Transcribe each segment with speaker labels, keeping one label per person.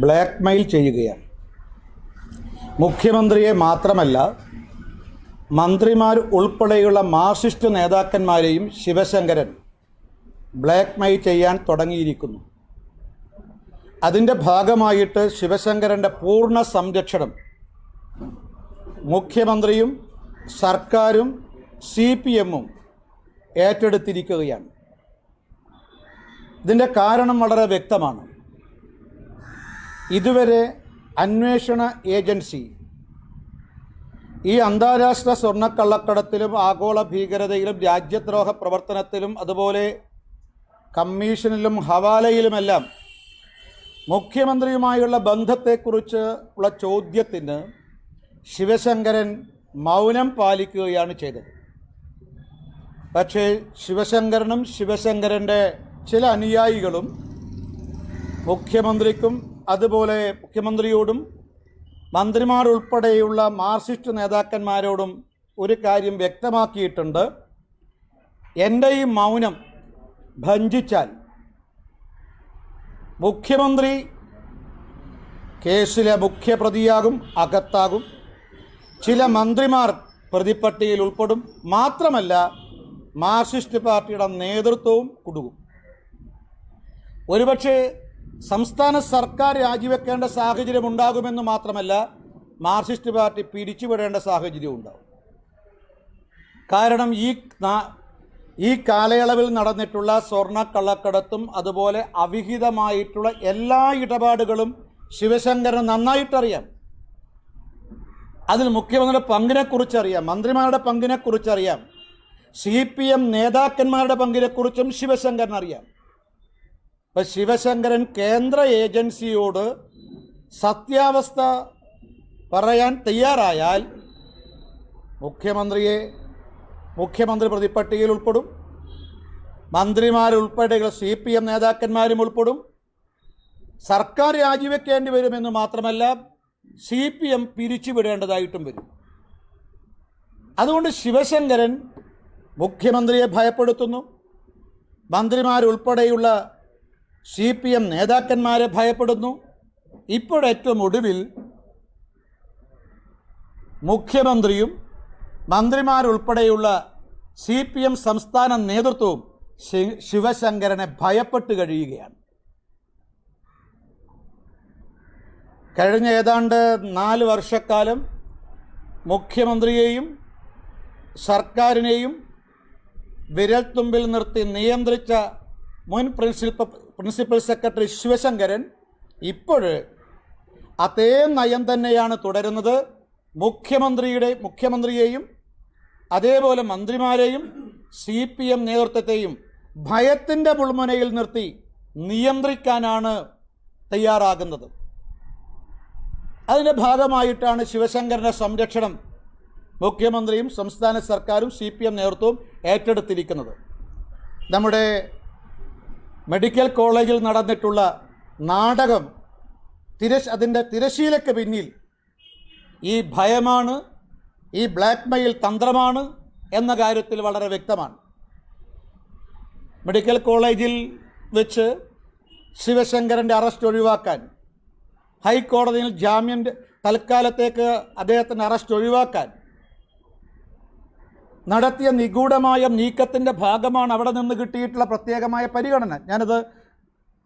Speaker 1: Black mail ചെയ്യുകയാണ്. മുഖ്യമന്ത്രിയെ മാത്രമല്ല മന്ത്രിമാർ ഉൾപ്പെടെയുള്ള മാർസിസ്റ്റ് നേതാക്കന്മാരെയും ശിവശങ്കരൻ ബ്ലാക്ക് മെയിൽ ചെയ്യാൻ തുടങ്ങിയിരിക്കുന്നു. അതിന്റെ ഭാഗമായിട്ട് ശിവശങ്കരന്റെ പൂർണ സംരക്ഷണം മുഖ്യമന്ത്രിയും സർക്കാരും സി പി എമ്മും ഏറ്റെടുത്തിരിക്കുകയാണ്. ഇതിന്റെ കാരണം വളരെ വ്യക്തമാണ്. ഇതുവരെ അന്വേഷണ ഏജൻസി ഈ അന്താരാഷ്ട്ര സ്വർണക്കള്ളക്കടത്തിലും ആഗോള ഭീകരതയിലും രാജ്യദ്രോഹ പ്രവർത്തനത്തിലും അതുപോലെ കമ്മീഷനിലും ഹവാലയിലുമെല്ലാം മുഖ്യമന്ത്രിയുമായുള്ള ബന്ധത്തെക്കുറിച്ച് ഉള്ള ചോദ്യത്തിന് ശിവശങ്കരൻ മൗനം പാലിക്കുകയാണ് ചെയ്തത്. പക്ഷേ ശിവശങ്കരനും ശിവശങ്കരന്റെ ചില അനുയായികളും മുഖ്യമന്ത്രിക്കും അതുപോലെ മുഖ്യമന്ത്രിയോടും മന്ത്രിമാർ ഉൾപ്പെടെയുള്ള മാർക്സിസ്റ്റ് നേതാക്കന്മാരോടും ഒരു കാര്യം വ്യക്തമാക്കിയിട്ടുണ്ട്. എന്റെ ഈ മൗനം ഭഞ്ചിച്ചാൽ മുഖ്യമന്ത്രി കേസിലെ മുഖ്യപ്രതിയാകും അകത്താകും. ചില മന്ത്രിമാർ പ്രതിപ്പട്ടികയിൽ ഉൾപ്പെടും. മാത്രമല്ല മാർക്സിസ്റ്റ് പാർട്ടിയുടെ നേതൃത്വവും കുടുങ്ങും. ഒരുപക്ഷെ സംസ്ഥാന സർക്കാർ രാജിവെക്കേണ്ട സാഹചര്യം ഉണ്ടാകുമെന്ന് മാത്രമല്ല മാർക്സിസ്റ്റ് പാർട്ടി പിരിച്ചുവിടേണ്ട സാഹചര്യം ഉണ്ടാകും കാരണം ഈ ഈ കാലയളവിൽ നടന്നിട്ടുള്ള സ്വർണ കള്ളക്കടത്തും അതുപോലെ അവിഹിതമായിട്ടുള്ള എല്ലാ ഇടപാടുകളും ശിവശങ്കരന് നന്നായിട്ടറിയാം. അതിൽ മുഖ്യമന്ത്രിയുടെ പങ്കിനെക്കുറിച്ചറിയാം മന്ത്രിമാരുടെ പങ്കിനെക്കുറിച്ചറിയാം സി പി എം നേതാക്കന്മാരുടെ പങ്കിനെക്കുറിച്ചും ശിവശങ്കരൻ അറിയാം ഇപ്പം ശിവശങ്കരൻ കേന്ദ്ര ഏജൻസിയോട് സത്യാവസ്ഥ പറയാൻ തയ്യാറായാൽ മുഖ്യമന്ത്രിയെ മുഖ്യമന്ത്രി പ്രതിപട്ടികയിൽ ഉൾപ്പെടും. മന്ത്രിമാരുൾപ്പെടെയുള്ള സി പി എം നേതാക്കന്മാരും ഉൾപ്പെടും. സർക്കാർ രാജിവെക്കേണ്ടി വരുമെന്ന് മാത്രമല്ല സി പി എം പിരിച്ചുവിടേണ്ടതായിട്ടും വരും. അതുകൊണ്ട് ശിവശങ്കരൻ മുഖ്യമന്ത്രിയെ ഭയപ്പെടുത്തുന്നു. മന്ത്രിമാരുൾപ്പെടെയുള്ള സി പി എം നേതാക്കന്മാരെ ഭയപ്പെടുന്നു. ഇപ്പോഴേറ്റവും ഒടുവിൽ മുഖ്യമന്ത്രിയും മന്ത്രിമാരുൾപ്പെടെയുള്ള സി പി എം സംസ്ഥാന നേതൃത്വവും ശിവശങ്കരനെ ഭയപ്പെട്ട് കഴിയുകയാണ്. കഴിഞ്ഞ ഏതാണ്ട് നാല് വർഷക്കാലം മുഖ്യമന്ത്രിയെയും സർക്കാരിനെയും വിരൽത്തുമ്പിൽ നിർത്തി നിയന്ത്രിച്ച മുൻ പ്രിൻസിപ്പൽ പ്രിൻസിപ്പൽ സെക്രട്ടറി ശിവശങ്കരൻ ഇപ്പോൾ അതേ നയം തന്നെയാണ് തുടരുന്നത്. മുഖ്യമന്ത്രിയുടെ മുഖ്യമന്ത്രിയെയും അതേപോലെ മന്ത്രിമാരെയും സി പി എം നേതൃത്വത്തെയും ഭയത്തിന്റെ മുൾമുനയിൽ നിർത്തി നിയന്ത്രിക്കാനാണ് തയ്യാറാകുന്നത്. അതിന്റെ ഭാഗമായിട്ടാണ് ശിവശങ്കരന്റെ സംരക്ഷണം മുഖ്യമന്ത്രിയും സംസ്ഥാന സർക്കാരും സി പി എം നേതൃത്വവും ഏറ്റെടുത്തിരിക്കുന്നത്. നമ്മുടെ മെഡിക്കൽ കോളേജിൽ നടന്നിട്ടുള്ള നാടകം തിരശ് അതിന്റെ തിരശീലയ്ക്ക് പിന്നിൽ ഈ ഭയമാണ് ഈ ബ്ലാക്ക് മെയിൽ തന്ത്രമാണ് എന്ന കാര്യത്തിൽ വളരെ വ്യക്തമാണ്. മെഡിക്കൽ കോളേജിൽ വെച്ച് ശിവശങ്കരന്റെ അറസ്റ്റ് ഒഴിവാക്കാൻ ഹൈക്കോടതിയിൽ ജാമ്യം തൽക്കാലത്തേക്ക് അദ്ദേഹത്തിന്റെ അറസ്റ്റ് ഒഴിവാക്കാൻ നടത്തിയ നിഗൂഢമായ നീക്കത്തിന്റെ ഭാഗമാണ് അവിടെ നിന്ന് കിട്ടിയിട്ടുള്ള പ്രത്യേകമായ പരിഗണന. ഞാനത്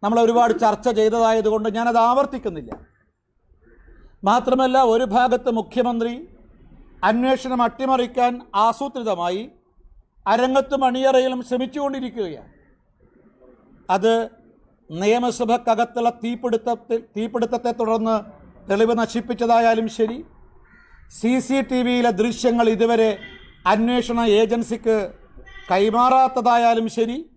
Speaker 1: നമ്മൾ ഒരുപാട് ചർച്ച ചെയ്തതായതുകൊണ്ട് ഞാനത് ആവർത്തിക്കുന്നില്ല. മാത്രമല്ല ഒരു ഭാഗത്ത് മുഖ്യമന്ത്രി അന്വേഷണം അട്ടിമറിക്കാൻ ആസൂത്രിതമായി അരങ്ങത്തും അണിയറയിലും ശ്രമിച്ചുകൊണ്ടിരിക്കുകയാണ്. അത് നിയമസഭക്കകത്തുള്ള തീപിടുത്തത്തിൽ തീപിടുത്തത്തെ തുടർന്ന് തെളിവ് നശിപ്പിച്ചതായാലും ശരി സി സി ടി വിയിലെ ദൃശ്യങ്ങൾ ഇതുവരെ അന്വേഷണ ഏജൻസിക്ക് കൈമാറാത്തതായാലും ശരി.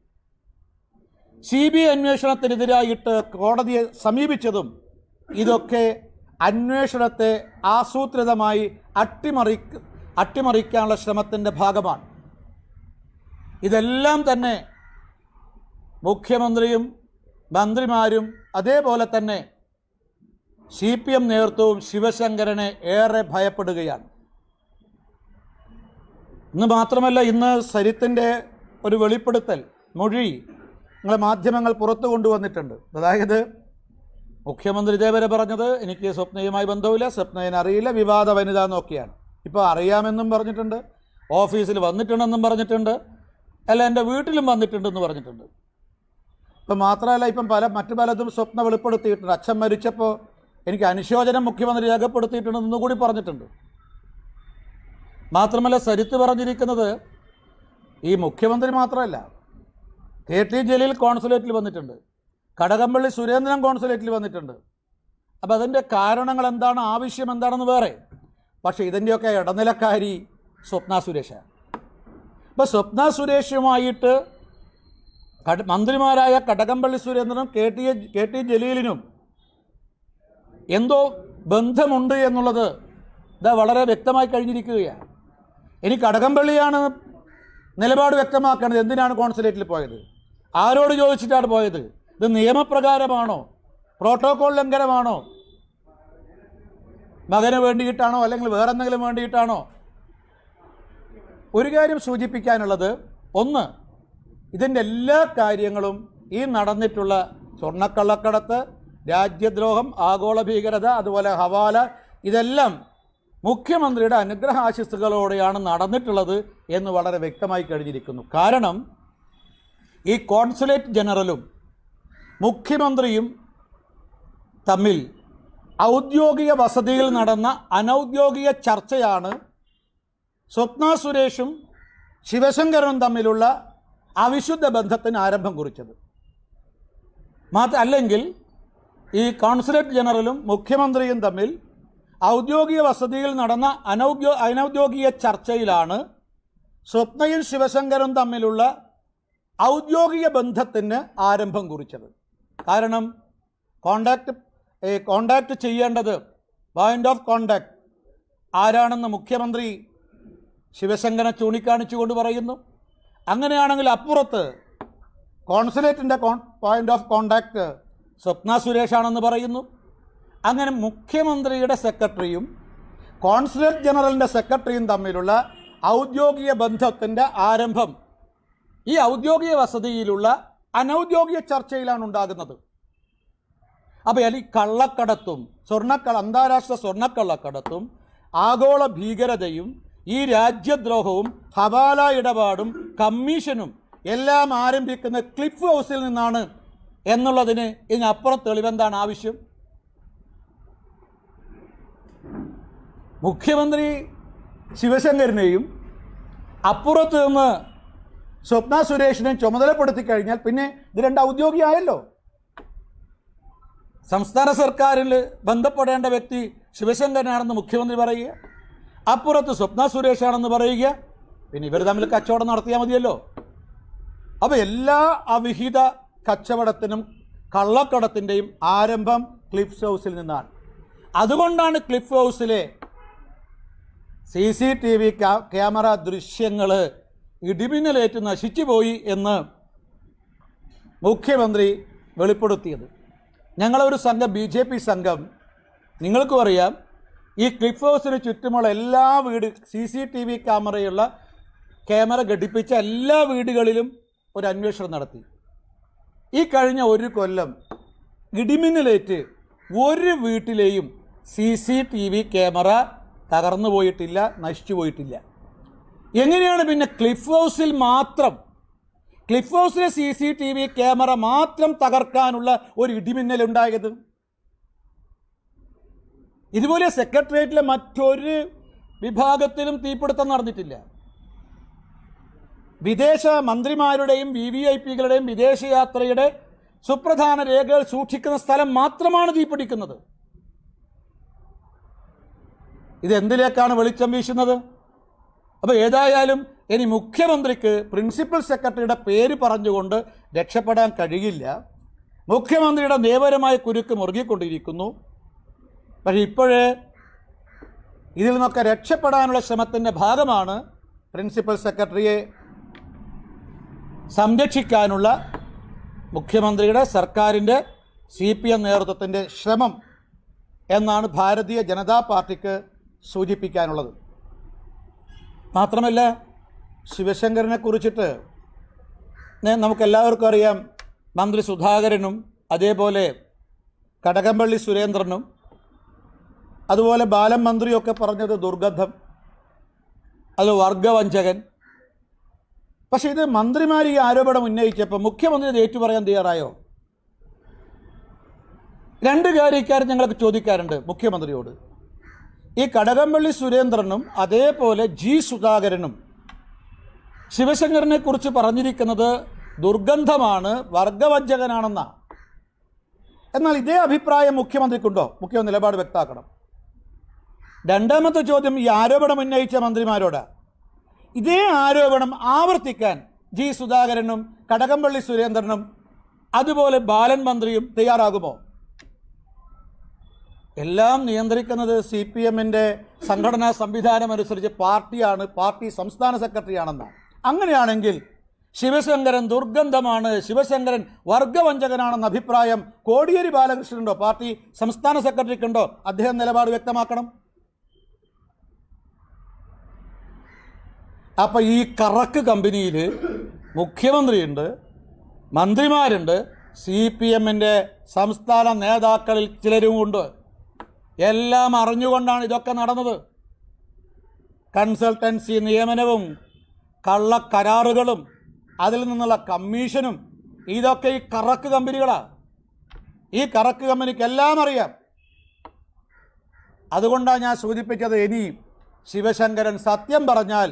Speaker 1: സി ബി ഐ അന്വേഷണത്തിനെതിരായിട്ട് കോടതിയെ സമീപിച്ചതും ഇതൊക്കെ അന്വേഷണത്തെ ആസൂത്രിതമായി അട്ടിമറി അട്ടിമറിക്കാനുള്ള ശ്രമത്തിന്റെ ഭാഗമാണ്. ഇതെല്ലാം തന്നെ മുഖ്യമന്ത്രിയും മന്ത്രിമാരും അതേപോലെ തന്നെ സി പി എം നേതൃത്വവും ശിവശങ്കരനെ ഏറെ ഭയപ്പെടുകയാണ്. ഇന്ന് മാത്രമല്ല ഇന്ന് സരിത്തിന്റെ ഒരു വെളിപ്പെടുത്തൽ മൊഴി നിങ്ങളെ മാധ്യമങ്ങൾ പുറത്തു കൊണ്ടുവന്നിട്ടുണ്ട്. അതായത് മുഖ്യമന്ത്രി ഇതേവരെ പറഞ്ഞത് എനിക്ക് സ്വപ്നയുമായി ബന്ധമില്ല സ്വപ്നയെ അറിയില്ല വിവാദ വനിത എന്നൊക്കെയാണ് ഇപ്പോൾ അറിയാമെന്നും പറഞ്ഞിട്ടുണ്ട് ഓഫീസിൽ വന്നിട്ടുണ്ടെന്നും പറഞ്ഞിട്ടുണ്ട് അല്ല എന്റെ വീട്ടിലും വന്നിട്ടുണ്ടെന്ന് പറഞ്ഞിട്ടുണ്ട്. ഇപ്പം മാത്രമല്ല ഇപ്പം പല മറ്റു പലതും സ്വപ്ന വെളിപ്പെടുത്തിയിട്ടുണ്ട്. അച്ഛൻ മരിച്ചപ്പോൾ എനിക്ക് അനുശോചനം മുഖ്യമന്ത്രി രേഖപ്പെടുത്തിയിട്ടുണ്ടെന്നും കൂടി പറഞ്ഞിട്ടുണ്ട്. മാത്രമല്ല സരിത്ത് പറഞ്ഞിരിക്കുന്നത് ഈ മുഖ്യമന്ത്രി മാത്രമല്ല. കെ ടി ജലീൽ കോൺസുലേറ്റിൽ വന്നിട്ടുണ്ട്. കടകംപള്ളി സുരേന്ദ്രൻ കോൺസുലേറ്റിൽ വന്നിട്ടുണ്ട്. അപ്പോൾ അതിന്റെ കാരണങ്ങൾ എന്താണ്? ആവശ്യം എന്താണെന്ന് വേറെ. പക്ഷേ ഇതിന്റെയൊക്കെ ഇടനിലക്കാരി സ്വപ്ന സുരേഷാണ് ഇപ്പോൾ സ്വപ്ന സുരേഷുമായിട്ട് മന്ത്രിമാരായ കടകംപള്ളി സുരേന്ദ്രനും കെ ടി കെ ടി ജലീലിനും എന്തോ ബന്ധമുണ്ട് എന്നുള്ളത് ഇതാ വളരെ വ്യക്തമായി കഴിഞ്ഞിരിക്കുകയാണ്. ഇനി കടകംപള്ളിയാണ് നിലപാട് വ്യക്തമാക്കേണ്ടത്. എന്തിനാണ് കോൺസുലേറ്റിൽ പോയത്? ആരോട് ചോദിച്ചിട്ടാണ് പോയത്? ഇത് നിയമപ്രകാരമാണോ? പ്രോട്ടോകോൾ ലംഘനമാണോ? മകന് വേണ്ടിയിട്ടാണോ? അല്ലെങ്കിൽ വേറെന്തെങ്കിലും വേണ്ടിയിട്ടാണോ? ഒരു കാര്യം സൂചിപ്പിക്കാനുള്ളത്. ഒന്ന് ഇതിന്റെ എല്ലാ കാര്യങ്ങളും ഈ നടന്നിട്ടുള്ള സ്വർണക്കള്ളക്കടത്ത് രാജ്യദ്രോഹം ആഗോള ഭീകരത അതുപോലെ ഹവാല ഇതെല്ലാം മുഖ്യമന്ത്രിയുടെ അനുഗ്രഹ ആശിസ്സുകളോടെയാണ് നടന്നിട്ടുള്ളത് എന്ന് വളരെ വ്യക്തമായി കഴിഞ്ഞിരിക്കുന്നു. കാരണം ഈ കോൺസുലേറ്റ് ജനറലും മുഖ്യമന്ത്രിയും തമ്മിൽ ഔദ്യോഗിക വസതിയിൽ നടന്ന അനൗദ്യോഗിക ചർച്ചയാണ് സ്വപ്ന സുരേഷും ശിവശങ്കരനും തമ്മിലുള്ള അവിശുദ്ധ ബന്ധത്തിന് ആരംഭം കുറിച്ചത്. മാത്ര അല്ലെങ്കിൽ ഈ കോൺസുലേറ്റ് ജനറലും മുഖ്യമന്ത്രിയും തമ്മിൽ ഔദ്യോഗിക വസതിയിൽ നടന്ന അനൗദ്യോ അനൗദ്യോഗിക ചർച്ചയിലാണ് സ്വപ്നയും ശിവശങ്കരും തമ്മിലുള്ള ഔദ്യോഗിക ബന്ധത്തിന് ആരംഭം കുറിച്ചത്. കാരണം കോണ്ടാക്ട് കോണ്ടാക്ട് ചെയ്യേണ്ടത് പോയിന്റ് ഓഫ് കോണ്ടാക്ട് ആരാണെന്ന് മുഖ്യമന്ത്രി ശിവശങ്കരനെ ചൂണ്ടിക്കാണിച്ചുകൊണ്ട് പറയുന്നു. അങ്ങനെയാണെങ്കിൽ അപ്പുറത്ത് കോൺസുലേറ്റിന്റെ con point of contact Swapna സുരേഷാണെന്ന് പറയുന്നു. അങ്ങനെ മുഖ്യമന്ത്രിയുടെ സെക്രട്ടറിയും കോൺസുലേറ്റ് ജനറലിന്റെ സെക്രട്ടറിയും തമ്മിലുള്ള ഔദ്യോഗിക ബന്ധത്തിന്റെ ആരംഭം ഈ ഔദ്യോഗിക വസതിയിലുള്ള അനൗദ്യോഗിക ചർച്ചയിലാണ് ഉണ്ടാകുന്നത്. അപ്പോൾ ഈ കള്ളക്കടത്തും സ്വർണക്കള അന്താരാഷ്ട്ര സ്വർണക്കള്ളക്കടത്തും ആഗോള ഭീകരതയും ഈ രാജ്യദ്രോഹവും ഹവാല ഇടപാടും കമ്മീഷനും എല്ലാം ആരംഭിക്കുന്ന ക്ലിഫ് ഹൗസിൽ നിന്നാണ് എന്നുള്ളതിന് ഇതിനപ്പുറം തെളിവെന്താണ് ആവശ്യം? മുഖ്യമന്ത്രി ശിവശങ്കരനെയും അപ്പുറത്ത് നിന്ന് സ്വപ്ന സുരേഷിനെ ചുമതലപ്പെടുത്തി കഴിഞ്ഞാൽ പിന്നെ ഇത് രണ്ട് ഔദ്യോഗികമായല്ലോ. സംസ്ഥാന സർക്കാരിൽ ബന്ധപ്പെടേണ്ട വ്യക്തി ശിവശങ്കരനാണെന്ന് മുഖ്യമന്ത്രി പറയുക അപ്പുറത്ത് സ്വപ്ന സുരേഷാണെന്ന് പറയുക പിന്നെ ഇവർ തമ്മിൽ കച്ചവടം നടത്തിയാൽ മതിയല്ലോ. അപ്പോൾ എല്ലാ അവിഹിത കച്ചവടത്തിനും കള്ളക്കടത്തിന്റെയും ആരംഭം ക്ലിഫ് ഹൗസിൽ നിന്നാണ്. അതുകൊണ്ടാണ് ക്ലിഫ് ഹൗസിലെ C C T V camera ദൃശ്യങ്ങൾ ഇടിമിന്നലേറ്റ് നശിച്ചുപോയി എന്ന് മുഖ്യമന്ത്രി വെളിപ്പെടുത്തിയത്. ഞങ്ങളൊരു സംഘം ബി ജെ പി സംഘം. നിങ്ങൾക്കും അറിയാം ഈ ക്ലിഫ് ഹൗസിന് ചുറ്റുമുള്ള എല്ലാ വീട് സി സി ടി വി ക്യാമറയുള്ള ക്യാമറ ഘടിപ്പിച്ച എല്ലാ വീടുകളിലും ഒരു അന്വേഷണം നടത്തി. ഈ കഴിഞ്ഞ ഒരു കൊല്ലം ഇടിമിന്നലേറ്റ് ഒരു വീട്ടിലെയും C C T V camera തകർന്നു പോയിട്ടില്ല നശിച്ചു പോയിട്ടില്ല. എങ്ങനെയാണ് പിന്നെ ക്ലിഫ് ഹൗസിൽ മാത്രം ക്ലിഫ് ഹൗസിലെ C C T V camera മാത്രം തകർക്കാനുള്ള ഒരു ഇടിമിന്നൽ ഉണ്ടായത് ഇതുപോലെ സെക്രട്ടേറിയറ്റിലെ മറ്റൊരു വിഭാഗത്തിലും തീപിടുത്തം നടന്നിട്ടില്ല. വിദേശ മന്ത്രിമാരുടെയും വി വി ഐ പികളുടെയും വിദേശയാത്രയുടെ സുപ്രധാന രേഖകൾ സൂക്ഷിക്കുന്ന സ്ഥലം മാത്രമാണ് തീപിടിക്കുന്നത്. ഇത് എന്തിലേക്കാണ് വെളിച്ചം വീശുന്നത്? അപ്പോൾ ഏതായാലും ഇനി മുഖ്യമന്ത്രിക്ക് പ്രിൻസിപ്പൽ സെക്രട്ടറിയുടെ പേര് പറഞ്ഞുകൊണ്ട് രക്ഷപ്പെടാൻ കഴിയില്ല. മുഖ്യമന്ത്രിയുടെ നിയമപരമായ കുരുക്ക് മുറുകിക്കൊണ്ടിരിക്കുന്നു. പക്ഷേ ഇപ്പോഴേ ഇതിൽ നിന്നൊക്കെ രക്ഷപ്പെടാനുള്ള ശ്രമത്തിന്റെ ഭാഗമാണ് പ്രിൻസിപ്പൽ സെക്രട്ടറിയെ സംരക്ഷിക്കാനുള്ള മുഖ്യമന്ത്രിയുടെ സർക്കാരിന്റെ സി പി എം നേതൃത്വത്തിന്റെ ശ്രമം എന്നാണ് ഭാരതീയ ജനതാ പാർട്ടിക്ക് സൂചിപ്പിക്കാനുള്ളത്. മാത്രമല്ല ശിവശങ്കരനെ കുറിച്ചിട്ട് നമുക്കെല്ലാവർക്കും അറിയാം മന്ത്രി സുധാകരനും അതേപോലെ കടകംപള്ളി സുരേന്ദ്രനും അതുപോലെ ബാലൻ മന്ത്രിയൊക്കെ പറഞ്ഞത് ദുർഗന്ധം അത് വർഗവഞ്ചകൻ. പക്ഷേ ഇത് മന്ത്രിമാർ ഈ ആരോപണം ഉന്നയിച്ചപ്പോൾ മുഖ്യമന്ത്രി ഇത് ഏറ്റുപറയാൻ തയ്യാറായോ? രണ്ട് കാര്യക്കാരും ഞങ്ങൾക്ക് ചോദിക്കാറുണ്ട് മുഖ്യമന്ത്രിയോട്. ഈ കടകംപള്ളി സുരേന്ദ്രനും അതേപോലെ ജി സുധാകരനും ശിവശങ്കരനെ കുറിച്ച് പറഞ്ഞിരിക്കുന്നത് ദുർഗന്ധമാണ് വർഗവഞ്ചകനാണെന്ന. എന്നാൽ ഇതേ അഭിപ്രായം മുഖ്യമന്ത്രിക്കുണ്ടോ? മുഖ്യമന്ത്രി നിലപാട് വ്യക്തമാക്കണം. രണ്ടാമത്തെ ചോദ്യം ഈ ആരോപണം ഉന്നയിച്ച മന്ത്രിമാരോട്. ഇതേ ആരോപണം ആവർത്തിക്കാൻ ജി സുധാകരനും കടകംപള്ളി സുരേന്ദ്രനും അതുപോലെ ബാലൻ മന്ത്രിയും തയ്യാറാകുമോ? എല്ലാം നിയന്ത്രിക്കുന്നത് സി പി എമ്മിന്റെ സംഘടനാ സംവിധാനം അനുസരിച്ച് പാർട്ടിയാണ് പാർട്ടി സംസ്ഥാന സെക്രട്ടറിയാണെന്നാണ്. അങ്ങനെയാണെങ്കിൽ ശിവശങ്കരൻ ദുർഗന്ധമാണ് ശിവശങ്കരൻ വർഗവഞ്ചകനാണെന്ന അഭിപ്രായം കോടിയേരി ബാലകൃഷ്ണനുണ്ടോ? പാർട്ടി സംസ്ഥാന സെക്രട്ടറിക്കുണ്ടോ? അദ്ദേഹം നിലപാട് വ്യക്തമാക്കണം. അപ്പോൾ ഈ കറക്ക് കമ്പനിയിൽ മുഖ്യമന്ത്രിയുണ്ട് മന്ത്രിമാരുണ്ട് സി പി എമ്മിന്റെ സംസ്ഥാന നേതാക്കളിൽ ചിലരും ഉണ്ട് എല്ലാം അറിഞ്ഞുകൊണ്ടാണ് ഇതൊക്കെ നടന്നത്. കൺസൾട്ടൻസി നിയമനവും കള്ളക്കരാറുകളും അതിൽ നിന്നുള്ള കമ്മീഷനും ഇതൊക്കെ ഈ കറക്ക് കമ്പനികളാണ് ഈ കറക്ക് കമ്പനിക്ക് എല്ലാം അറിയാം. അതുകൊണ്ടാണ് ഞാൻ സൂചിപ്പിച്ചത് ഇനി ശിവശങ്കരൻ സത്യം പറഞ്ഞാൽ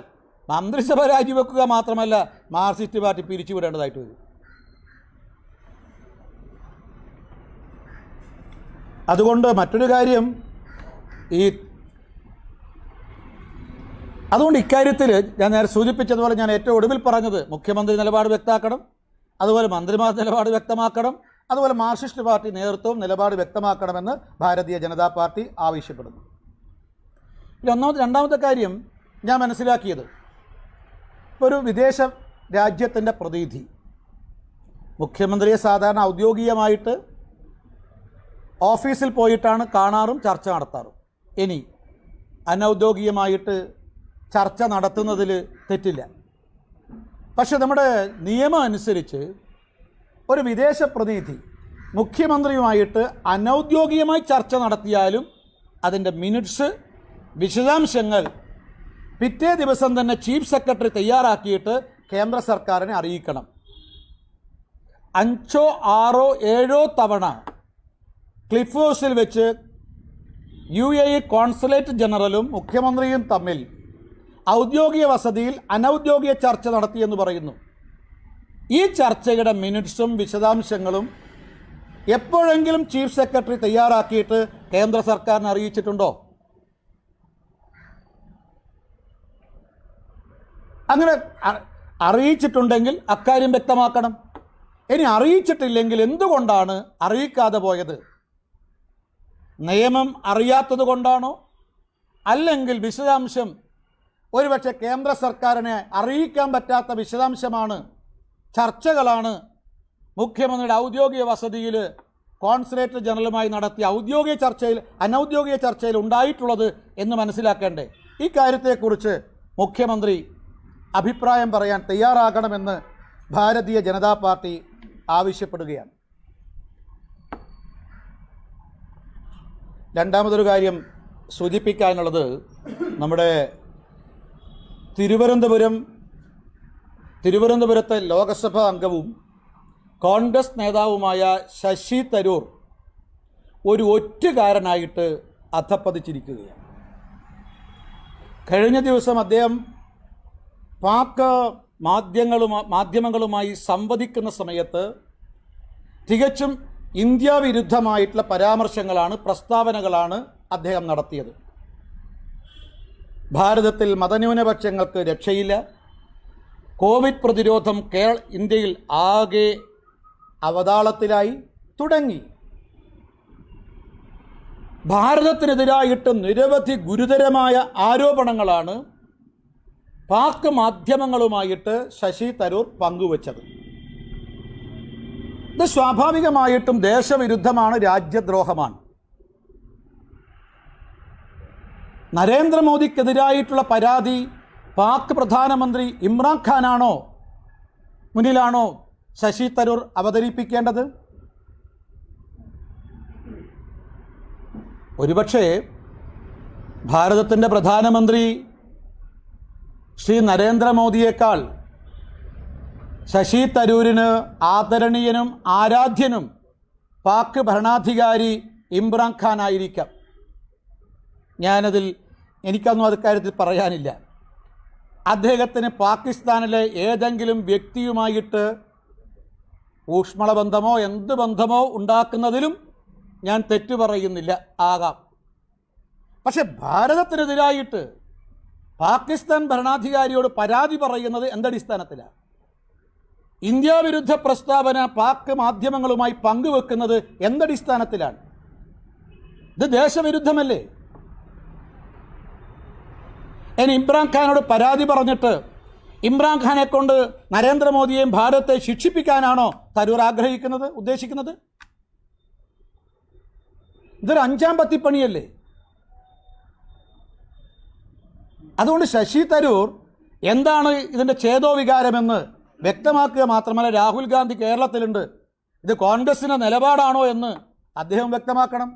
Speaker 1: മന്ത്രിസഭ രാജിവെക്കുക മാത്രമല്ല മാർക്സിസ്റ്റ് പാർട്ടി പിരിച്ചുവിടേണ്ടതായിട്ട് വരും. അതുകൊണ്ട് മറ്റൊരു കാര്യം ഈ അതുകൊണ്ട് ഇക്കാര്യത്തിൽ ഞാൻ നേരെ സൂചിപ്പിച്ചതുപോലെ ഞാൻ ഏറ്റവും ഒടുവിൽ പറഞ്ഞത് മുഖ്യമന്ത്രി നിലപാട് വ്യക്തമാക്കണം അതുപോലെ മന്ത്രിമാർ നിലപാട് വ്യക്തമാക്കണം അതുപോലെ മാർക്സിസ്റ്റ് പാർട്ടി നേതൃത്വവും നിലപാട് വ്യക്തമാക്കണമെന്ന് ഭാരതീയ ജനതാ പാർട്ടി ആവശ്യപ്പെടുന്നു. ഇനി ഒന്നാമത്തെ രണ്ടാമത്തെ കാര്യം ഞാൻ മനസ്സിലാക്കിയത് ഒരു വിദേശ രാജ്യത്തിന്റെ പ്രതിനിധി മുഖ്യമന്ത്രിയെ സാധാരണ ഔദ്യോഗികമായിട്ട് ഓഫീസിൽ പോയിട്ടാണ് കാണാറും ചർച്ച നടത്താറും. ഇനി അനൗദ്യോഗികമായിട്ട് ചർച്ച നടത്തുന്നതിൽ തെറ്റില്ല. പക്ഷെ നമ്മുടെ നിയമം അനുസരിച്ച് ഒരു വിദേശ പ്രതിനിധി മുഖ്യമന്ത്രിയുമായിട്ട് അനൗദ്യോഗികമായി ചർച്ച നടത്തിയാലും അതിന്റെ മിനിറ്റ്സ് വിശദാംശങ്ങൾ പിറ്റേ ദിവസം തന്നെ ചീഫ് സെക്രട്ടറി തയ്യാറാക്കിയിട്ട് കേന്ദ്ര സർക്കാരിനെ അറിയിക്കണം. അഞ്ചോ ആറോ ഏഴോ തവണ ക്ലിഫ് ഹൗസിൽ വെച്ച് യു എ ഇ കോൺസുലേറ്റ് ജനറലും മുഖ്യമന്ത്രിയും തമ്മിൽ ഔദ്യോഗിക വസതിയിൽ അനൗദ്യോഗിക ചർച്ച നടത്തിയെന്ന് പറയുന്നു. ഈ ചർച്ചയുടെ മിനിറ്റ്സും വിശദാംശങ്ങളും എപ്പോഴെങ്കിലും ചീഫ് സെക്രട്ടറി തയ്യാറാക്കിയിട്ട് കേന്ദ്ര സർക്കാരിനെ അറിയിച്ചിട്ടുണ്ടോ? അങ്ങനെ അറിയിച്ചിട്ടുണ്ടെങ്കിൽ അക്കാര്യം വ്യക്തമാക്കണം. ഇനി അറിയിച്ചിട്ടില്ലെങ്കിൽ എന്തുകൊണ്ടാണ് അറിയിക്കാതെ പോയത്? നിയമം അറിയാത്തത് കൊണ്ടാണോ? അല്ലെങ്കിൽ വിശദാംശം ഒരുപക്ഷെ കേന്ദ്ര സർക്കാരിനെ അറിയിക്കാൻ പറ്റാത്ത വിശദാംശമാണ് ചർച്ചകളാണ് മുഖ്യമന്ത്രിയുടെ ഔദ്യോഗിക വസതിയിൽ കോൺസുലേറ്റ് ജനറലുമായി നടത്തിയ ഔദ്യോഗിക ചർച്ചയിൽ അനൗദ്യോഗിക ചർച്ചയിൽ ഉണ്ടായിട്ടുള്ളത് എന്ന് മനസ്സിലാക്കേണ്ടേ? ഈ കാര്യത്തെക്കുറിച്ച് മുഖ്യമന്ത്രി അഭിപ്രായം പറയാൻ തയ്യാറാകണമെന്ന് ഭാരതീയ ജനതാ പാർട്ടി ആവശ്യപ്പെടുകയാണ്. രണ്ടാമതൊരു കാര്യം സൂചിപ്പിക്കാനുള്ളത് നമ്മുടെ തിരുവനന്തപുരം തിരുവനന്തപുരത്തെ ലോകസഭാ അംഗവും കോൺഗ്രസ് നേതാവുമായ ശശി തരൂർ ഒരു ഒറ്റുകാരനായിട്ട് അധപ്പതിച്ചിരിക്കുകയാണ്. കഴിഞ്ഞ ദിവസം അദ്ദേഹം പാക് മാധ്യമങ്ങളുമാ മാധ്യമങ്ങളുമായി സംവദിക്കുന്ന സമയത്ത് തികച്ചും ഇന്ത്യ വിരുദ്ധമായിട്ടുള്ള പരാമർശങ്ങളാണ് പ്രസ്താവനകളാണ് അദ്ദേഹം നടത്തിയത്. ഭാരതത്തിൽ മതന്യൂനപക്ഷങ്ങൾക്ക് രക്ഷയില്ല. കോവിഡ് പ്രതിരോധം കേ ഇന്ത്യയിൽ ആകെ അവതാളത്തിലായി തുടങ്ങി. ഭാരതത്തിനെതിരായിട്ട് നിരവധി ഗുരുതരമായ ആരോപണങ്ങളാണ് പാക് മാധ്യമങ്ങളുമായിട്ട് ശശി തരൂർ പങ്കുവച്ചത്. ഇത് സ്വാഭാവികമായിട്ടും ദേശവിരുദ്ധമാണ് രാജ്യദ്രോഹമാണ്. നരേന്ദ്രമോദിക്കെതിരായിട്ടുള്ള പരാതി പാക് പ്രധാനമന്ത്രി ഇമ്രാൻഖാനാണോ മുന്നിലാണോ ശശി തരൂർ അവതരിപ്പിക്കേണ്ടത്? ഒരുപക്ഷേ ഭാരതത്തിന്റെ പ്രധാനമന്ത്രി ശ്രീ നരേന്ദ്രമോദിയേക്കാൾ ശശി തരൂരിന് ആദരണീയനും ആരാധ്യനും പാക് ഭരണാധികാരി ഇമ്രാൻ ഖാൻ ആയിരിക്കാം. ഞാനതിൽ എനിക്കൊന്നും അത് കാര്യത്തിൽ പറയാനില്ല. അദ്ദേഹത്തിന് പാകിസ്ഥാനിലെ ഏതെങ്കിലും വ്യക്തിയുമായിട്ട് ഊഷ്മള ബന്ധമോ എന്ത് ബന്ധമോ ഉണ്ടാക്കുന്നതിലും ഞാൻ തെറ്റു പറയുന്നില്ല ആകാം. പക്ഷെ ഭാരതത്തിനെതിരായിട്ട് പാകിസ്ഥാൻ ഭരണാധികാരിയോട് പരാതി പറയുന്നത് എന്തടിസ്ഥാനത്തിലാണ് ഇന്ത്യ വിരുദ്ധ പ്രസ്താവന പാക് മാധ്യമങ്ങളുമായി പങ്കുവെക്കുന്നത് എന്തടിസ്ഥാനത്തിലാണ്? ഇത് ദേശവിരുദ്ധമല്ലേ? ഞാൻ ഇമ്രാൻഖാനോട് പരാതി പറഞ്ഞിട്ട് ഇമ്രാൻഖാനെ കൊണ്ട് നരേന്ദ്രമോദിയെയും ഭാരതത്തെ ശിക്ഷിപ്പിക്കാനാണോ തരൂർ ആഗ്രഹിക്കുന്നത് ഉദ്ദേശിക്കുന്നത്? ഇതൊരു അഞ്ചാം പത്തിപ്പണിയല്ലേ? അതുകൊണ്ട് ശശി തരൂർ എന്താണ് ഇതിന്റെ ഛേദോവികാരമെന്ന് വ്യക്തമാക്കുക മാത്രമല്ല രാഹുൽ ഗാന്ധി കേരളത്തിലുണ്ട്. ഇത് കോൺഗ്രസിന്റെ നിലപാടാണോ എന്ന് അദ്ദേഹം വ്യക്തമാക്കണം.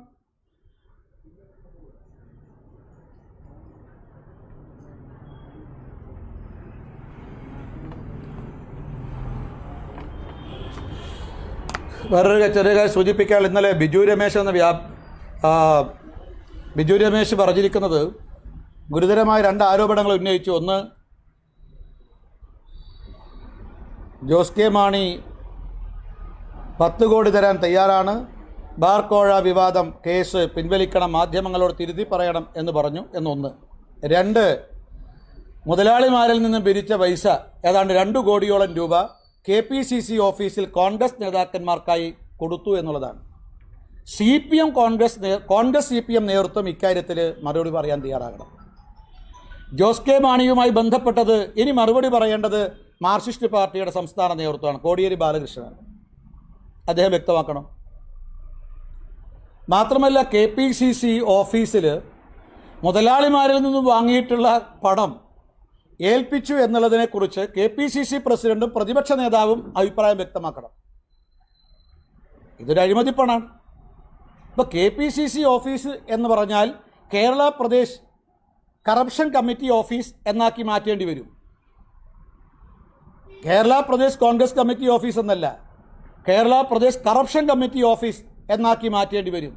Speaker 1: വേറൊരു ചെറിയ കാര്യം സൂചിപ്പിക്കാൻ ഇന്നലെ ബിജു രമേശ് എന്ന വ്യാ ബിജു രമേശ് പറഞ്ഞിരിക്കുന്നത് ഗുരുതരമായ രണ്ട് ആരോപണങ്ങൾ ഉന്നയിച്ചു. ഒന്ന് ജോസ് കെ മാണി പത്ത് കോടി തരാൻ തയ്യാറാണ്. ബാർക്കോഴ വിവാദം കേസ് പിൻവലിക്കണം മാധ്യമങ്ങളോട് തിരുത്തി പറയണം എന്ന് പറഞ്ഞു എന്നൊന്ന്. രണ്ട് മുതലാളിമാരിൽ നിന്ന് പിരിച്ച പൈസ ഏതാണ്ട് രണ്ട് കോടിയോളം രൂപ കെ പി സി സി ഓഫീസിൽ കോൺഗ്രസ് നേതാക്കന്മാർക്കായി കൊടുത്തു എന്നുള്ളതാണ്. C P M Congress Congress C P M നേതൃത്വം ഇക്കാര്യത്തിൽ മറുപടി പറയാൻ തയ്യാറാകണം. ജോസ് കെ മാണിയുമായി ബന്ധപ്പെട്ടത് ഇനി മറുപടി പറയേണ്ടത് മാർക്സിസ്റ്റ് പാർട്ടിയുടെ സംസ്ഥാന നേതൃത്വമാണ് കോടിയേരി ബാലകൃഷ്ണൻ. അദ്ദേഹം വ്യക്തമാക്കണം. മാത്രമല്ല കെ പി സി സി ഓഫീസിൽ മുതലാളിമാരിൽ നിന്നും വാങ്ങിയിട്ടുള്ള പണം ഏൽപ്പിച്ചു എന്നുള്ളതിനെക്കുറിച്ച് കെ പി സി സി പ്രസിഡന്റും പ്രതിപക്ഷ നേതാവും അഭിപ്രായം വ്യക്തമാക്കണം. ഇതൊരു അഴിമതിപ്പണാണ് ഇപ്പോൾ K P C C office എന്ന് പറഞ്ഞാൽ Kerala Pradesh corruption committee office എന്നാക്കി മാറ്റേണ്ടി വരും. കേരള പ്രദേശ് കോൺഗ്രസ് കമ്മിറ്റി ഓഫീസ് എന്നല്ല Kerala Pradesh corruption committee office എന്നാക്കി മാറ്റേണ്ടി വരും.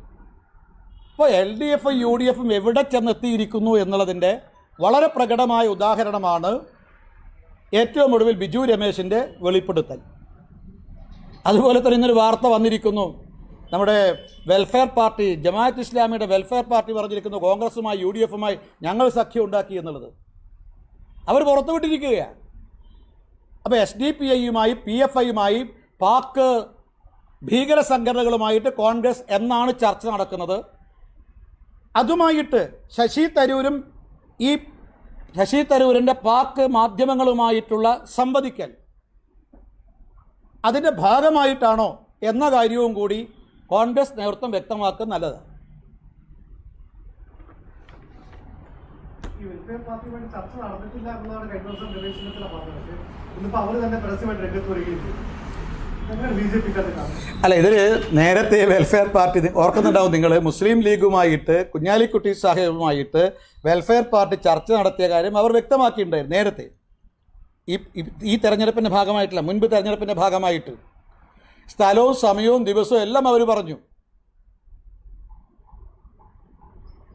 Speaker 1: ഇപ്പോൾ എൽ ഡി എഫും യു ഡി എഫും എവിടെ ചെന്നെത്തിയിരിക്കുന്നു എന്നുള്ളതിന്റെ വളരെ പ്രകടമായ ഉദാഹരണമാണ് ഏറ്റവും ഒടുവിൽ ബിജു രമേശിന്റെ വെളിപ്പെടുത്തൽ. അതുപോലെ തന്നെ ഇന്നൊരു വാർത്ത വന്നിരിക്കുന്നു. നമ്മുടെ വെൽഫെയർ പാർട്ടി ജമാഅത്ത് ഇസ്ലാമിയുടെ വെൽഫെയർ പാർട്ടി പറഞ്ഞിരിക്കുന്നു കോൺഗ്രസുമായി യു ഡി എഫുമായി ഞങ്ങൾ സഖ്യം ഉണ്ടാക്കി എന്നുള്ളത്. അവർ പുറത്തുവിട്ടിരിക്കുകയാണ്. അപ്പോൾ എസ് ഡി പി ഐയുമായി പി എഫ് ഐയുമായി പാക് ഭീകര സംഘടനകളുമായിട്ട് കോൺഗ്രസ് എന്നാണ് ചർച്ച നടക്കുന്നത്. അതുമായിട്ട് ശശി തരൂരും ഈ ശശി തരൂരിന്റെ പാക് മാധ്യമങ്ങളുമായിട്ടുള്ള സംവദിക്കൽ അതിന്റെ ഭാഗമായിട്ടാണോ എന്ന കാര്യവും കൂടി കോൺഗ്രസ് നേതൃത്വം വ്യക്തമാക്കുന്നത് നല്ലതാണ്.
Speaker 2: ഈ വെൽഫെയർ പാർട്ടിയുമായിട്ട് ചർച്ച നടന്നിട്ടില്ല എന്നതാണ് കഴിഞ്ഞ ദിവസം ഗവേഷണത്തിലെ പറഞ്ഞത്. പക്ഷേ ഇന്നിപ്പോ അവർ തന്നെ പരസ്യമായിട്ട് രംഗത്ത് വരികയും ചെയ്തു.
Speaker 1: അല്ല ഇതിൽ നേരത്തെ വെൽഫെയർ പാർട്ടി ഓർക്കുന്നുണ്ടാവും നിങ്ങൾ മുസ്ലിം ലീഗുമായിട്ട് കുഞ്ഞാലിക്കുട്ടി സാഹിബുമായിട്ട് വെൽഫെയർ പാർട്ടി ചർച്ച നടത്തിയ കാര്യം അവർ വ്യക്തമാക്കിയിട്ടുണ്ടായിരുന്നു നേരത്തെ. ഈ- ഈ തെരഞ്ഞെടുപ്പിന്റെ ഭാഗമായിട്ടില്ല മുൻപ് തെരഞ്ഞെടുപ്പിന്റെ ഭാഗമായിട്ട്. സ്ഥലവും സമയവും ദിവസവും എല്ലാം അവർ പറഞ്ഞു.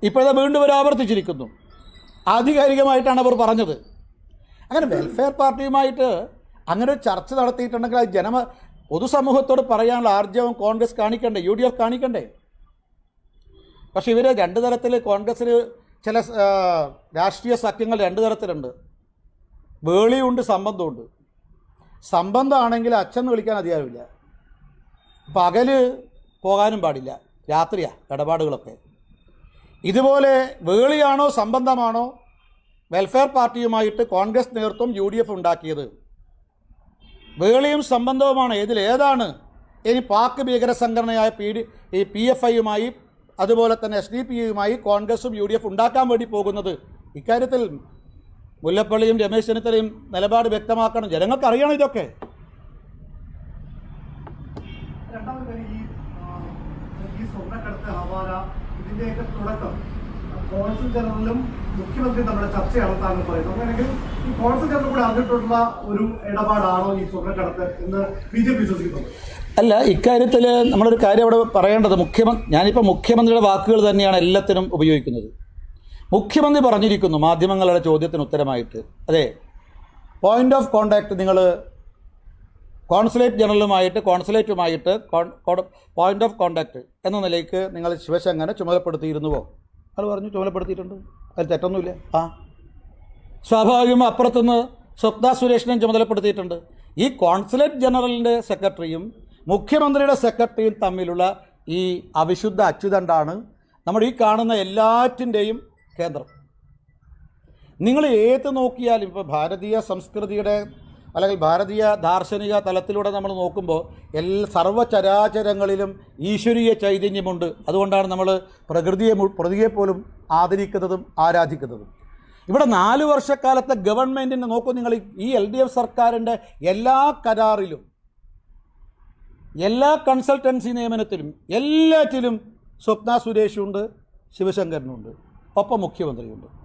Speaker 1: ഇപ്പോഴത്തെ വീണ്ടും അവർ ആവർത്തിച്ചിരിക്കുന്നു. ആധികാരികമായിട്ടാണ് അവർ പറഞ്ഞത്. അങ്ങനെ വെൽഫെയർ പാർട്ടിയുമായിട്ട് അങ്ങനെ ഒരു ചർച്ച നടത്തിയിട്ടുണ്ടെങ്കിൽ അത് ജനമ പൊതുസമൂഹത്തോട് പറയാനുള്ള ആർജവം കോൺഗ്രസ് കാണിക്കണ്ടേ? യു ഡി എഫ് കാണിക്കണ്ടേ? പക്ഷേ ഇവർ രണ്ട് തരത്തിൽ കോൺഗ്രസ്സിൽ ചില രാഷ്ട്രീയ സഖ്യങ്ങൾ രണ്ട് തരത്തിലുണ്ട്. വേളിയുണ്ട് സംബന്ധമുണ്ട്. സംബന്ധമാണെങ്കിൽ അച്ഛൻ വിളിക്കാൻ അധികാരമില്ല. പകൽ പോകാനും പാടില്ല. രാത്രിയാണ് ഇടപാടുകളൊക്കെ. ഇതുപോലെ വേളിയാണോ സംബന്ധമാണോ വെൽഫെയർ പാർട്ടിയുമായിട്ട് കോൺഗ്രസ് നേതൃത്വം യു ഡി എഫ് ഉണ്ടാക്കിയത്? വേളിയും സംബന്ധവുമാണ്. ഇതിൽ ഏതാണ്? ഇനി പാക് ഭീകര സംഘടനയായ പി ഡി ഈ പി എഫ് ഐയുമായി അതുപോലെ തന്നെ എസ് ഡി പി യുമായി കോൺഗ്രസും യു ഡി എഫ് ഉണ്ടാക്കാൻ വേണ്ടി പോകുന്നത്? ഇക്കാര്യത്തിൽ മുല്ലപ്പള്ളിയും രമേശ് ചെന്നിത്തലയും നിലപാട് വ്യക്തമാക്കണം. ജനങ്ങൾക്ക് അറിയണം ഇതൊക്കെ
Speaker 2: രണ്ടാമത് കാര്യം ഈ ആ, ഈ സ്വർണക്കടത്ത് ഹവാല ഇതിൽ ഇതിന്റെയൊക്കെ തുടക്കം. കോൺസൽ ജനറലും മുഖ്യമന്ത്രി നമ്മുടെ ചർച്ച നടത്താമെന്ന് പറയുന്നു അങ്ങനെയെങ്കിൽ ഈ കോൺസൽ ജനറൽ കൂടെ അറിഞ്ഞിട്ടുള്ള ഒരു ഇടപാടാണോ ഈ സ്വർണക്കടത്ത് എന്ന് ബി ജെ പി വിശ്വസിക്കുന്നത്
Speaker 1: അല്ല ഇക്കാര്യത്തിൽ നമ്മളൊരു കാര്യം അവിടെ പറയേണ്ടത് മുഖ്യമന്ത്രി ഞാനിപ്പോൾ മുഖ്യമന്ത്രിയുടെ വാക്കുകൾ തന്നെയാണ് എല്ലാത്തിനും ഉപയോഗിക്കുന്നത്. മുഖ്യമന്ത്രി പറഞ്ഞിരിക്കുന്നു മാധ്യമങ്ങളുടെ ചോദ്യത്തിന് ഉത്തരമായിട്ട്. അതെ പോയിന്റ് ഓഫ് കോണ്ടാക്ട് നിങ്ങൾ കോൺസുലേറ്റ് ജനറലുമായിട്ട് കോൺസുലേറ്റുമായിട്ട് പോയിന്റ് ഓഫ് കോണ്ടാക്ട് എന്ന നിലയ്ക്ക് നിങ്ങൾ ശിവശങ്കനെ ചുമതലപ്പെടുത്തിയിരുന്നുവോ? അത് പറഞ്ഞു ചുമതലപ്പെടുത്തിയിട്ടുണ്ട്. അതിൽ തെറ്റൊന്നുമില്ല. ആ. സ്വാഭാവികം അപ്പുറത്തുനിന്ന് സ്വപ്ന സുരേഷിനെയും ചുമതലപ്പെടുത്തിയിട്ടുണ്ട്. ഈ കോൺസുലേറ്റ് ജനറലിന്റെ സെക്രട്ടറിയും മുഖ്യമന്ത്രിയുടെ സെക്രട്ടറിയും തമ്മിലുള്ള ഈ അവിശുദ്ധ അച്യുതണ്ടാണ് നമ്മൾ ഈ കാണുന്ന എല്ലാറ്റിന്റെയും കേന്ദ്രം. നിങ്ങൾ ഏത് നോക്കിയാലും ഇപ്പോൾ ഭാരതീയ സംസ്കൃതിയുടെ അല്ലെങ്കിൽ ഭാരതീയ ദാർശനിക തലത്തിലൂടെ നമ്മൾ നോക്കുമ്പോൾ എല്ലാ സർവചരാചരങ്ങളിലും ഈശ്വരീയ ചൈതന്യമുണ്ട്. അതുകൊണ്ടാണ് നമ്മൾ പ്രകൃതിയെ പ്രകൃതിയെപ്പോലും ആദരിക്കുന്നതും ആരാധിക്കുന്നതും. ഇവിടെ നാല് വർഷക്കാലത്തെ ഗവൺമെന്റിനെ നോക്കൂ നിങ്ങൾ. ഈ എൽ ഡി എഫ് സർക്കാരിന്റെ എല്ലാ കരാറിലും എല്ലാ കൺസൾട്ടൻസി നിയമനത്തിലും എല്ലാറ്റിലും സ്വപ്ന സുരേഷുണ്ട് ശിവശങ്കരനുണ്ട്. ഒപ്പം മുഖ്യമന്ത്രിയുണ്ട്.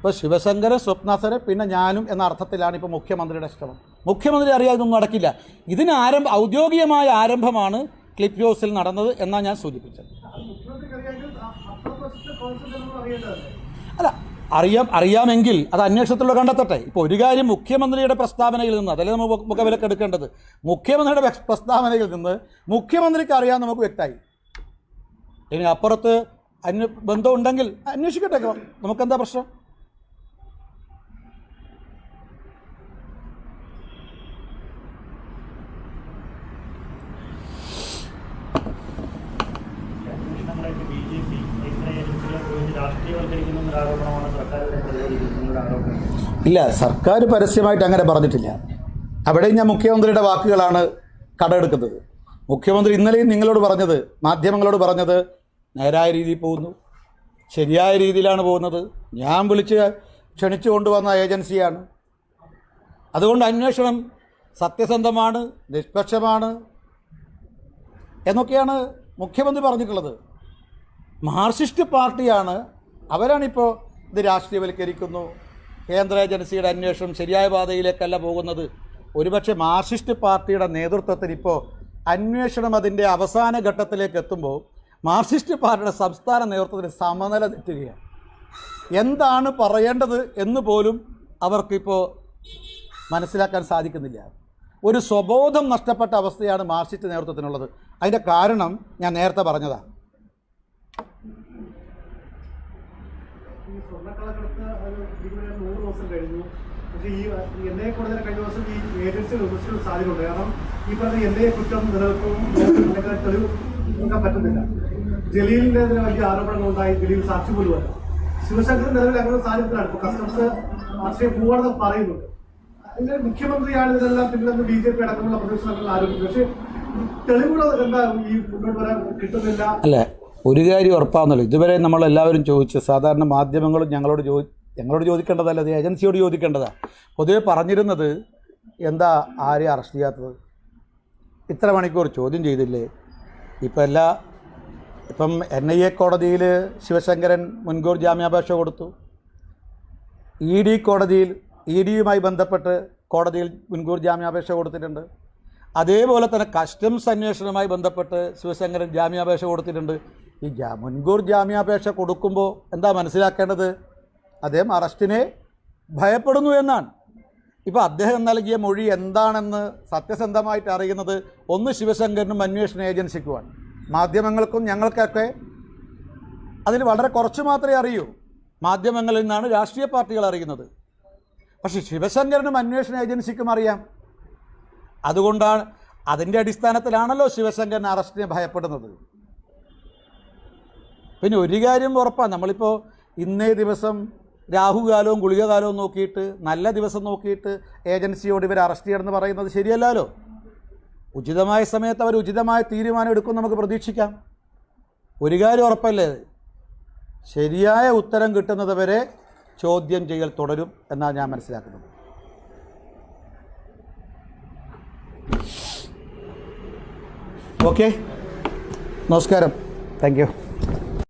Speaker 1: ഇപ്പോൾ ശിവശങ്കരൻ സ്വപ്നാസരെ പിന്നെ ഞാനും എന്ന അർത്ഥത്തിലാണ് ഇപ്പോൾ മുഖ്യമന്ത്രിയുടെ ശ്രമം. മുഖ്യമന്ത്രി അറിയാതെ ഇതൊന്നും നടക്കില്ല. ഇതിന് ആരംഭ ഔദ്യോഗികമായ ആരംഭമാണ് ക്ലിപ്പ് ഹൗസിൽ നടന്നത് എന്നാണ് ഞാൻ സൂചിപ്പിച്ചത്. അല്ല അറിയാം അറിയാമെങ്കിൽ അത് അന്വേഷണത്തിലൂടെ കണ്ടെത്തട്ടെ. ഇപ്പോൾ ഒരു കാര്യം മുഖ്യമന്ത്രിയുടെ പ്രസ്താവനയിൽ നിന്ന് അതല്ലേ നമ്മൾ മുഖ- മുഖവിലക്ക് എടുക്കേണ്ടത്? മുഖ്യമന്ത്രിയുടെ പ്രസ്താവനയിൽ നിന്ന് മുഖ്യമന്ത്രിക്ക് അറിയാൻ നമുക്ക് വ്യക്തമായി. ഇനി അപ്പുറത്ത് അന്വ ബന്ധമുണ്ടെങ്കിൽ അന്വേഷിക്കട്ടെ നമുക്കെന്താ പ്രശ്നം
Speaker 3: അന്വേഷണങ്ങളായിട്ട് ബി ജെ പി ഇങ്ങനെ ഏജൻസികളെ ഉപയോഗിച്ച് രാഷ്ട്രീയവൽക്കരിക്കുന്ന ഒരു ആരോപണമാണ് സർക്കാർ ഇവിടെ പ്രതിരോധിക്കുന്നത് ഒരു ആരോപണം
Speaker 1: ഇല്ല സർക്കാർ പരസ്യമായിട്ട് അങ്ങനെ പറഞ്ഞിട്ടില്ല. അവിടെയും ഞാൻ മുഖ്യമന്ത്രിയുടെ വാക്കുകളാണ് കടമെടുക്കുന്നത്. മുഖ്യമന്ത്രി ഇന്നലെയും നിങ്ങളോട് പറഞ്ഞത് മാധ്യമങ്ങളോട് പറഞ്ഞത് നേരായ രീതിയിൽ പോകുന്നു ശരിയായ രീതിയിലാണ് പോകുന്നത്. ഞാൻ വിളിച്ച് ക്ഷണിച്ചു കൊണ്ടുവന്ന ഏജൻസിയാണ്. അതുകൊണ്ട് അന്വേഷണം സത്യസന്ധമാണ് നിഷ്പക്ഷമാണ് എന്നൊക്കെയാണ് മുഖ്യമന്ത്രി പറഞ്ഞിട്ടുള്ളത്. മാർസിസ്റ്റ് പാർട്ടിയാണ് അവരാണിപ്പോൾ ഇത് രാഷ്ട്രീയവൽക്കരിക്കുന്നു. കേന്ദ്ര ഏജൻസിയുടെ അന്വേഷണം ശരിയായ പാതയിലേക്കല്ല പോകുന്നത്. ഒരുപക്ഷെ മാർക്സിസ്റ്റ് പാർട്ടിയുടെ നേതൃത്വത്തിൽ ഇപ്പോൾ അന്വേഷണം അതിന്റെ അവസാന ഘട്ടത്തിലേക്ക് എത്തുമ്പോൾ മാർക്സിസ്റ്റ് പാർട്ടിയുടെ സംസ്ഥാന നേതൃത്വത്തിന് സമനില തെറ്റുകയാണ്. എന്താണ് പറയേണ്ടത് എന്ന് പോലും അവർക്കിപ്പോൾ മനസ്സിലാക്കാൻ സാധിക്കുന്നില്ല. ഒരു സ്വബോധം നഷ്ടപ്പെട്ട അവസ്ഥയാണ് മാർക്സിസ്റ്റ് നേതൃത്വത്തിനുള്ളത്. അതിന്റെ കാരണം ഞാൻ നേരത്തെ പറഞ്ഞതാണ്
Speaker 2: ഈ സ്വർണക്കള്ളക്കടത്ത് അത് ഇതുവരെ നൂറ് ദിവസം കഴിഞ്ഞു. പക്ഷേ ഈ എന്നെ കൂടുതൽ കഴിഞ്ഞ ദിവസം ഈ ഏജൻസി വിമർശിക്കുന്ന സാധ്യതയുണ്ട് കാരണം ഈ പറഞ്ഞ എന്റെ കുറ്റം നിലനിൽക്കും തെളിവ് കൊടുക്കാൻ പറ്റുന്നില്ല. ജലീലിന്റെ തന്നെ വലിയ ആരോപണങ്ങൾ ഉണ്ടായി. ജലീൽ സാക്ഷി പോലും അല്ല. ശിവശങ്കരൻ നിലവിൽ അങ്ങനെ സാധ്യതയിലാണ് ഇപ്പൊ കസ്റ്റംസ് രാഷ്ട്രീയ പോവാണെന്ന് പറയുന്നുണ്ട്. അതിന്റെ മുഖ്യമന്ത്രിയാണ് ഇതെല്ലാം പിന്നെ ബി ജെ പി അടക്കമുള്ള പ്രതിപക്ഷ ആരോപിക്കും പക്ഷെ തെളിവുകൾ എന്താ ഈ മുന്നോട്ട് വരാൻ കിട്ടുന്നില്ല.
Speaker 1: അല്ല ഒരു കാര്യം ഉറപ്പാന്നുള്ളൂ ഇതുവരെ നമ്മൾ എല്ലാവരും ചോദിച്ചു സാധാരണ മാധ്യമങ്ങളും ഞങ്ങളോട് ചോദി ഞങ്ങളോട് ചോദിക്കേണ്ടതല്ല അത് ഏജൻസിയോട് ചോദിക്കേണ്ടതാണ് പൊതുവെ പറഞ്ഞിരുന്നത് എന്താ ആരെയും അറസ്റ്റ് ചെയ്യാത്തത്? ഇത്ര മണിക്കൂർ ചോദ്യം ചെയ്തില്ലേ? ഇപ്പം എല്ലാ ഇപ്പം എൻ ഐ എ കോടതിയിൽ ശിവശങ്കരൻ മുൻകൂർ ജാമ്യാപേക്ഷ കൊടുത്തു. ഇ ഡി കോടതിയിൽ ഇ ഡിയുമായി ബന്ധപ്പെട്ട് കോടതിയിൽ മുൻകൂർ ജാമ്യാപേക്ഷ കൊടുത്തിട്ടുണ്ട്. അതേപോലെ തന്നെ കസ്റ്റംസ് അന്വേഷണവുമായി ബന്ധപ്പെട്ട് ശിവശങ്കരൻ ജാമ്യാപേക്ഷ കൊടുത്തിട്ടുണ്ട്. ഈ ജാ മുൻകൂർ ജാമ്യാപേക്ഷ കൊടുക്കുമ്പോൾ എന്താ മനസ്സിലാക്കേണ്ടത്? അദ്ദേഹം അറസ്റ്റിനെ ഭയപ്പെടുന്നു എന്നാണ്. ഇപ്പോൾ അദ്ദേഹം നൽകിയ മൊഴി എന്താണെന്ന് സത്യസന്ധമായിട്ട് അറിയുന്നത് ഒന്ന് ശിവശങ്കരനും അന്വേഷണ ഏജൻസിക്കുമാണ്. മാധ്യമങ്ങൾക്കും ഞങ്ങൾക്കൊക്കെ അതിൽ വളരെ കുറച്ച് മാത്രമേ അറിയൂ. മാധ്യമങ്ങളിൽ നിന്നാണ് രാഷ്ട്രീയ പാർട്ടികൾ അറിയുന്നത്. പക്ഷേ ശിവശങ്കരനും അന്വേഷണ ഏജൻസിക്കും അറിയാം. അതുകൊണ്ടാണ് അതിന്റെ അടിസ്ഥാനത്തിലാണല്ലോ ശിവശങ്കരൻ അറസ്റ്റിനെ ഭയപ്പെടുന്നത്. പിന്നെ ഒരു കാര്യം ഉറപ്പാണ് നമ്മളിപ്പോൾ ഇന്നേ ദിവസം രാഹുകാലവും ഗുളികകാലവും നോക്കിയിട്ട് നല്ല ദിവസം നോക്കിയിട്ട് ഏജൻസിയോട് ഇവർ അറസ്റ്റ് ചെയ്യണമെന്ന് പറയുന്നത് ശരിയല്ലല്ലോ. ഉചിതമായ സമയത്ത് അവർ ഉചിതമായ തീരുമാനം എടുക്കും നമുക്ക് പ്രതീക്ഷിക്കാം. ഒരു കാര്യം ഉറപ്പല്ലേ? ശരിയായ ഉത്തരം കിട്ടുന്നത് വരെ ചോദ്യം ചെയ്യൽ തുടരും എന്നാണ് ഞാൻ മനസ്സിലാക്കുന്നത്. ഓക്കെ. നമസ്കാരം. Thank you.